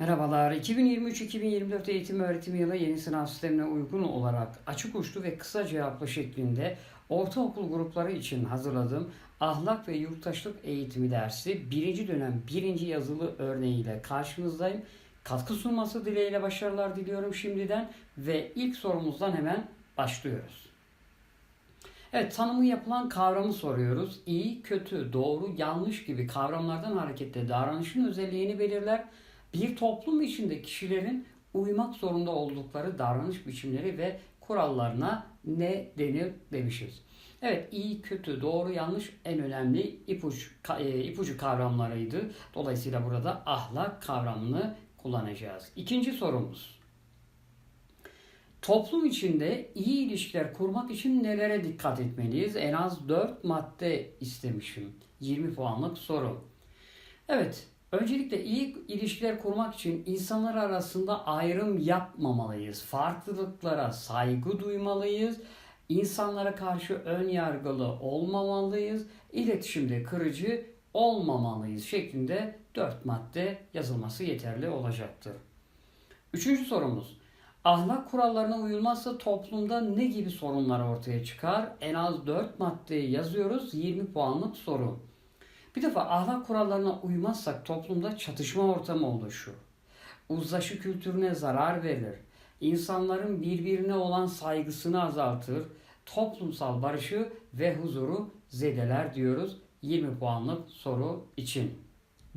Merhabalar. 2023-2024 eğitim öğretim yılı yeni sınav sistemine uygun olarak açık uçlu ve kısa cevaplı şeklinde ortaokul grupları için hazırladığım ahlak ve yurttaşlık eğitimi dersi birinci dönem birinci yazılı örneğiyle karşınızdayım. Katkı sunması dileğiyle başarılar diliyorum şimdiden ve ilk sorumuzdan hemen başlıyoruz. Evet tanımı yapılan kavramı soruyoruz. İyi, kötü, doğru, yanlış gibi kavramlardan hareketle davranışın özelliğini belirler. Bir toplum içinde kişilerin uymak zorunda oldukları davranış biçimleri ve kurallarına ne denir demişiz. Evet iyi, kötü, doğru, yanlış en önemli ipuç, e, ipucu kavramlarıydı. Dolayısıyla burada ahlak kavramını kullanacağız. İkinci sorumuz. Toplum içinde iyi ilişkiler kurmak için nelere dikkat etmeliyiz? En az 4 madde istemişim. 20 puanlık soru. Evet, öncelikle iyi ilişkiler kurmak için insanlar arasında ayrım yapmamalıyız. Farklılıklara saygı duymalıyız. İnsanlara karşı ön yargılı olmamalıyız. İletişimde kırıcı olmamalıyız şeklinde 4 madde yazılması yeterli olacaktır. Üçüncü sorumuz. Ahlak kurallarına uyulmazsa toplumda ne gibi sorunlar ortaya çıkar? En az 4 maddeyi yazıyoruz. 20 puanlık soru. Bir defa ahlak kurallarına uymazsak toplumda çatışma ortamı oluşur. Uzlaşı kültürüne zarar verir. İnsanların birbirine olan saygısını azaltır. Toplumsal barışı ve huzuru zedeler diyoruz 20 puanlık soru için.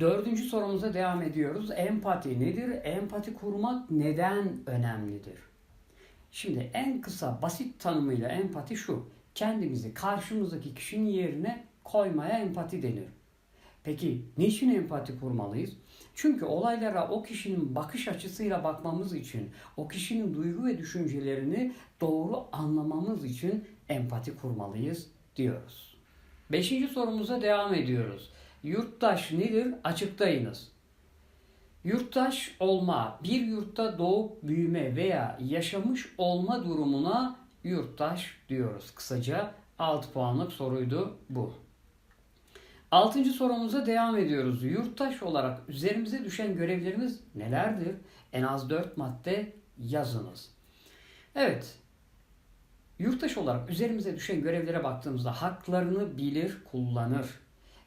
Dördüncü sorumuza devam ediyoruz. Empati nedir? Empati kurmak neden önemlidir? Şimdi en kısa basit tanımıyla empati şu. Kendimizi karşımızdaki kişinin yerine koymaya empati denir. Peki niçin empati kurmalıyız? Çünkü olaylara o kişinin bakış açısıyla bakmamız için, o kişinin duygu ve düşüncelerini doğru anlamamız için empati kurmalıyız diyoruz. Beşinci sorumuza devam ediyoruz. Yurttaş nedir? Açıklayınız. Yurttaş olma, bir yurtta doğup büyüme veya yaşamış olma durumuna yurttaş diyoruz. Kısaca 6 puanlık soruydu bu. Altıncı sorumuza devam ediyoruz. Yurttaş olarak üzerimize düşen görevlerimiz nelerdir? En az 4 madde yazınız. Evet, yurttaş olarak üzerimize düşen görevlere baktığımızda haklarını bilir, kullanır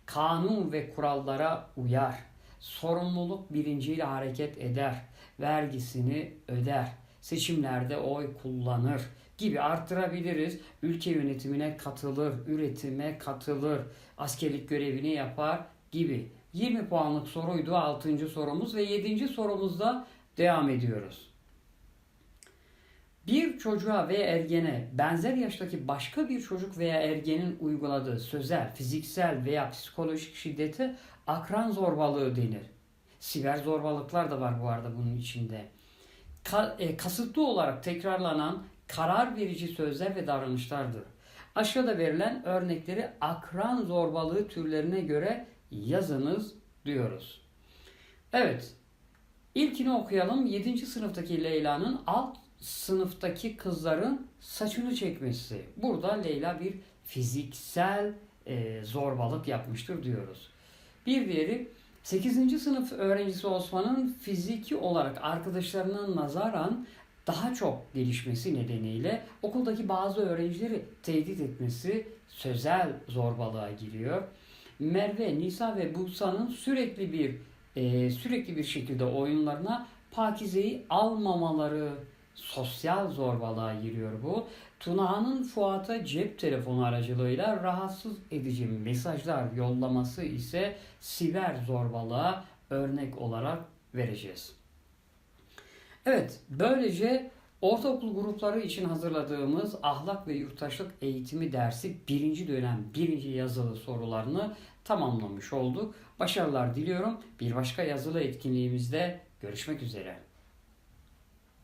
kanun ve kurallara uyar, sorumluluk bilinciyle hareket eder, vergisini öder, seçimlerde oy kullanır gibi arttırabiliriz. Ülke yönetimine katılır, üretime katılır, askerlik görevini yapar gibi. 20 puanlık soruydu 6. sorumuz ve 7. sorumuzda devam ediyoruz. Bir çocuğa veya ergene benzer yaştaki başka bir çocuk veya ergenin uyguladığı sözel, fiziksel veya psikolojik şiddete akran zorbalığı denir. Siber zorbalıklar da var bu arada bunun içinde. E, kasıtlı olarak tekrarlanan karar verici sözler ve davranışlardır. Aşağıda verilen örnekleri akran zorbalığı türlerine göre yazınız diyoruz. Evet, ilkini okuyalım. 7. sınıftaki Leyla'nın alt sınıftaki kızların saçını çekmesi. Burada Leyla bir fiziksel e, zorbalık yapmıştır diyoruz. Bir diğeri 8. sınıf öğrencisi Osman'ın fiziki olarak arkadaşlarına nazaran daha çok gelişmesi nedeniyle okuldaki bazı öğrencileri tehdit etmesi sözel zorbalığa giriyor. Merve, Nisa ve Busa'nın sürekli bir e, sürekli bir şekilde oyunlarına Pakize'yi almamaları sosyal zorbalığa giriyor bu. Tuna'nın Fuat'a cep telefonu aracılığıyla rahatsız edici mesajlar yollaması ise siber zorbalığa örnek olarak vereceğiz. Evet, böylece ortaokul grupları için hazırladığımız ahlak ve yurttaşlık eğitimi dersi birinci dönem birinci yazılı sorularını tamamlamış olduk. Başarılar diliyorum. Bir başka yazılı etkinliğimizde görüşmek üzere.